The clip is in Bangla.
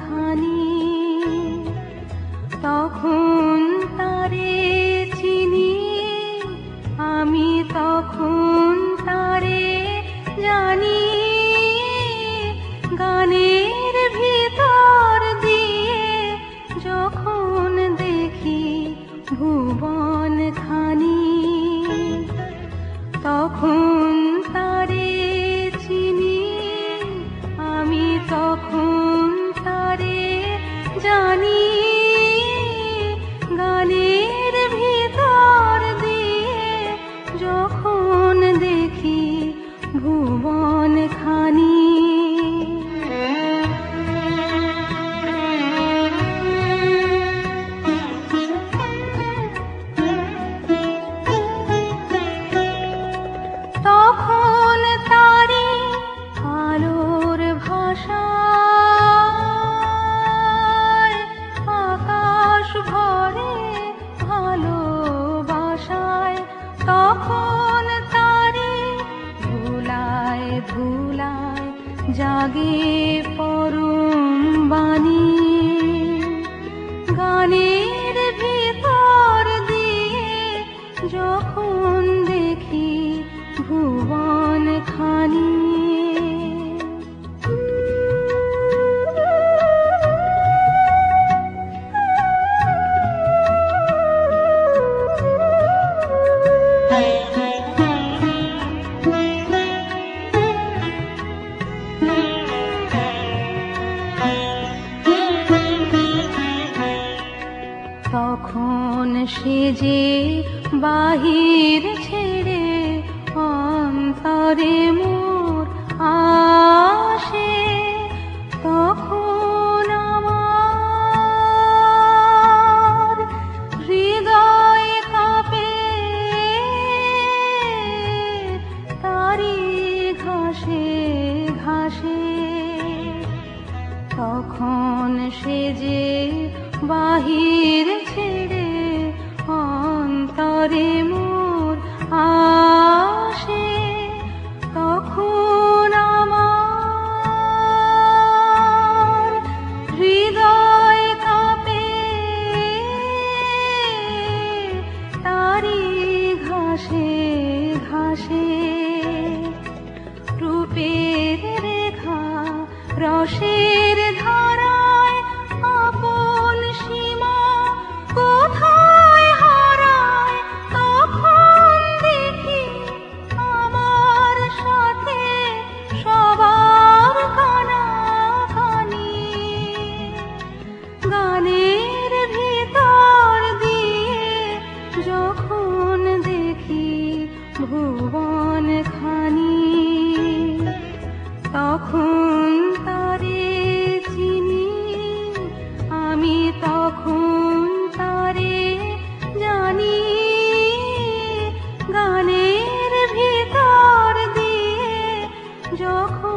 খানি তখন তারে চিনি আমি তখন 守。जागे पा তখন সে যে বাহির ছেড়ে অন্তরে মোর আসে, তখন আমার হৃদয় কাপে। তারি ঘাসে ঘাসে, তখন সে যে বাহির morimos. যখন